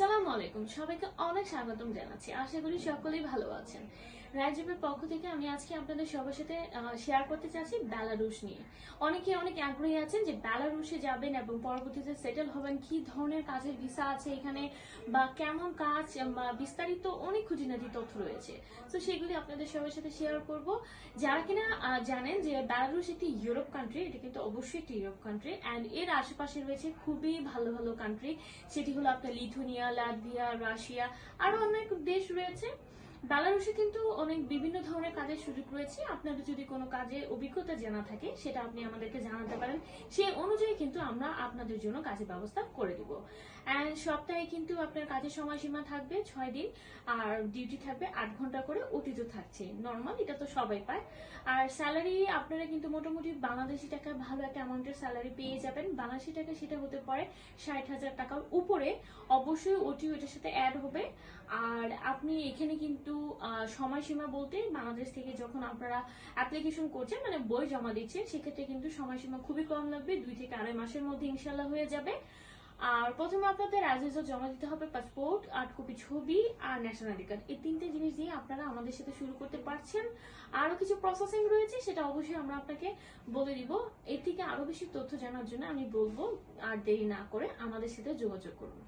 আসসালামু আলাইকুম। সবাইকে অনেক স্বাগতম জানাচ্ছি। আশা করি সকলেই ভালো আছেন। রাজীবের পক্ষ থেকে আমি আজকে আপনাদের সবার সাথে শেয়ার করতে চাচ্ছি বেলারুশ নিয়ে। অনেকে অনেক আগ্রহী আছেন যে বেলারুশে যাবেন এবং পরবর্তীতে সেটেল হবেন। কি ধরনের কাজের ভিসা আছে এখানে বা কেমন কাজ বিস্তারিত অনেক খুঁটিনাটি তথ্য রয়েছে। তো সেগুলি আপনাদের সবার সাথে শেয়ার করব। যারা কিনা জানেন যে বেলারুশ একটি ইউরোপ কান্ট্রি এটা কিন্তু অবশ্যই একটি ইউরোপ কান্ট্রি অ্যান্ড এর আশেপাশে রয়েছে খুবই ভালো ভালো কান্ট্রি সেটি হলো আপনার লিথুনিয়া লাটভিয়া রাশিয়া আরও অনেক দেশ রয়েছে। বেলারুশে কিন্তু অনেক বিভিন্ন ধরনের কাজের সুযোগ রয়েছে। আপনাদের যদি কোনো কাজে অভিজ্ঞতা জানা থাকে, সেটা আপনি আমাদেরকে জানাতে পারেন। সেই অনুযায়ী কিন্তু আমরা আপনাদের জন্য কাজের ব্যবস্থা করে দিব। অ্যান্ড সপ্তাহে কিন্তু আপনার কাজের সময়সীমা থাকবে ছয় দিন, আর ডিউটি থাকবে আট ঘণ্টা করে ওটি তো থাকছে। নর্মাল এটা তো সবাই পায়। আর স্যালারি আপনারা কিন্তু মোটামুটি বাংলাদেশি টাকায় ভালো একটা অ্যামাউন্টের স্যালারি পেয়ে যাবেন। বাংলাদেশি টাকা সেটা হতে পারে ষাট হাজার টাকার উপরে। অবশ্যই ওটি ওইটার সাথে অ্যাড হবে। আর আপনি এখানে কিন্তু সময়সীমা বলতে বাংলাদেশ থেকে যখন আপনারা অ্যাপ্লিকেশন করছেন মানে বই জমা দিচ্ছেন, সেক্ষেত্রে কিন্তু সময়সীমা খুবই কম লাগবে, দুই থেকে আড়াই মাসের মধ্যে ইনশাল্লাহ হয়ে যাবে। আর প্রথমে আপনাদের রাজিজা জমা দিতে হবে পাসপোর্ট আট কপি ছবি আর ন্যাশনাল আইডি কার্ড এই তিনটে জিনিস দিয়ে আপনারা আমাদের সাথে শুরু করতে পারছেন। আরও কিছু প্রসেসিং রয়েছে, সেটা অবশ্যই আমরা আপনাকে বলে দিব। এর থেকে আরও বেশি তথ্য জানার জন্য আমি বলব, আর দেরি না করে আমাদের সাথে যোগাযোগ করুন।